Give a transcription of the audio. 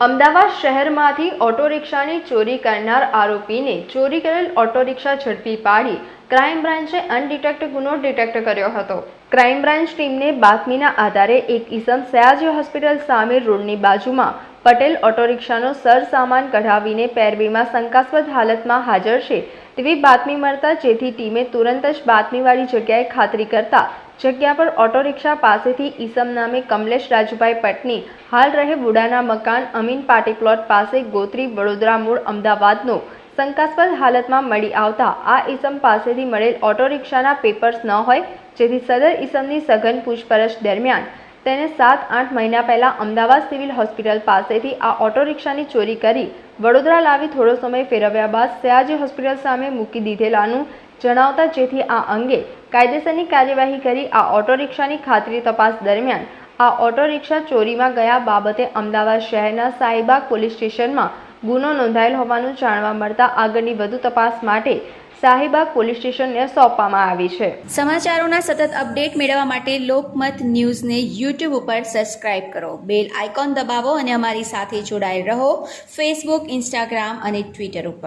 અમદાવાદ શહેરમાંથી ઓટો રિક્ષાની ચોરી કરનાર આરોપીને ચોરી કરેલ ઓટો રિક્ષા ઝડપી પાડી ક્રાઇમ બ્રાન્ચે અનડિટેક્ટ ગુનો ડિટેક્ટ કર્યો હતો. ક્રાઇમ બ્રાન્ચ ટીમને બાતમીના આધારે એક ઈસમ સયાજી હોસ્પિટલ સામે રોડની બાજુમાં પટેલ ઓટો રિક્ષાનો સરસામાન કઢાવીને પેરવીમાં શંકાસ્પદ હાલતમાં હાજર છે. તેવી બાતમી મળતા જેથી ટીમે તુરંત જ બાતમીવાળી જગ્યાએ ખાતરી કરતા જગ્યા પર ઓટો રિક્ષા પાસેથી ઈસમ નામે કમલેશ રાજુભાઈ પટની, હાલ રહે બુડાના મકાન અમીન પાટી પ્લોટ પાસે ગોત્રી વડોદરા મૂળ અમદાવાદનો શંકાસ્પદ હાલતમાં મળી આવતા આ ઈસમ પાસેથી મળેલ ઓટો રિક્ષાના પેપર્સ ન હોય, જેથી સદર ઈસમની સઘન પૂછપરછ દરમિયાન તેને સાત આઠ મહિના પહેલાં અમદાવાદ સિવિલ હોસ્પિટલ પાસેથી આ ઓટો રિક્ષાની ચોરી કરી વડોદરા લાવી થોડો સમય ફેરવ્યા બાદ સયાજી હોસ્પિટલ સામે મૂકી દીધેલાનું જણાવતા જેથી આ અંગે કાયદેસરની કાર્યવાહી કરી આ ઓટો રિક્ષાની ખાતરી તપાસ દરમિયાન આ ઓટો રિક્ષા ચોરીમાં ગયા બાબતે અમદાવાદ શહેરના સાહીબાગ પોલીસ સ્ટેશનમાં ગુનો નોંધાયેલ હોવાનું જાણવા મળતા આગળની વધુ તપાસ માટે શાહીબાગ પોલીસ સ્ટેશનને સોંપવામાં આવી છે. સમાચારોના સતત અપડેટ મેળવવા માટે લોકમત ન્યૂઝને યુટ્યુબ ઉપર સબસ્ક્રાઇબ કરો. બેલ આઇકોન દબાવો અને અમારી સાથે જોડાયેલ રહો. ફેસબુક ઇન્સ્ટાગ્રામ અને ટ્વિટર ઉપર.